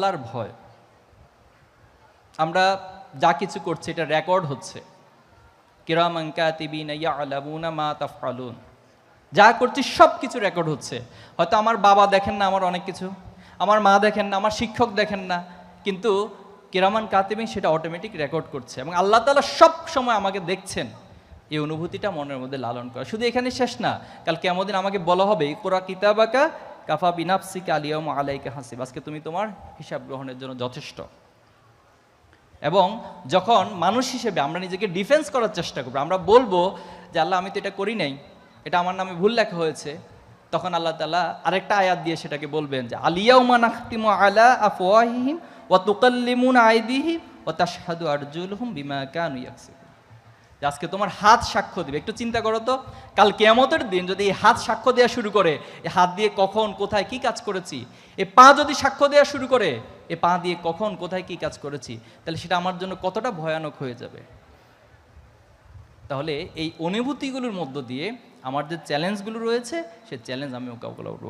আল্লাহর ভয়। আমরা যা কিছু করছি, এটা রেকর্ড হচ্ছে। কিরামান কাতিবিনা ইয়ালামুনা মা তাফআলুন। যা করছি সব কিছু রেকর্ড হচ্ছে। হয়তো আমার বাবা দেখেন না, আমার অনেক কিছু। আমার মা দেখেন না, আমার শিক্ষক দেখেন না। কিন্তু কিরামান কাতিবিন সেটা অটোমেটিক রেকর্ড করছে এবং আল্লাহ তালা সব সময় আমাকে দেখছেন। এই অনুভূতিটা মনের মধ্যে লালন করা। শুধু এখানে শেষ না, কাল কেমন দিন আমাকে বলা হবে কোরা কিতাবাকা কাফা বিনাফসিকা আলিয়াম আলাইকা হাসিব। আজকে তুমি তোমার হিসাব গ্রহণের জন্য যথেষ্ট। এবং যখন মানুষ হিসেবে আমরা নিজেকে ডিফেন্স করার চেষ্টা করব, আমরা বলব যে, আল্লাহ, আমি তো এটা করি নাই। এটা আমার নামে ভুল লেখা হয়েছে। তখন আল্লাহ তালা আরেকটা আয়াত দিয়ে সেটাকে বলবেন যে আলিয়াউমা নাখতিমু আলা আফওয়াহিহিম ওয়া তুকাল্লিমুন আইদিহিম ওয়া তাশহাদু আরজুলুহুম বিমা কানু যে আজকে তোমার হাত সাক্ষ্য দিবে। একটু চিন্তা করো তো, কাল কেয়ামতের দিন যদি এই হাত সাক্ষ্য দেওয়া শুরু করে, এ হাত দিয়ে কখন, কোথায় কি কাজ করেছি? এ পা যদি সাক্ষ্য দেওয়া শুরু করে, এ পা দিয়ে কখন, কোথায় কি কাজ করেছি? তাহলে সেটা আমার জন্য কতটা ভয়ানক হয়ে যাবে? তাহলে এই অনুভূতিগুলোর মধ্য দিয়ে আমার যে চ্যালেঞ্জগুলো রয়েছে, সে চ্যালেঞ্জ আমি মোকাবিলা করব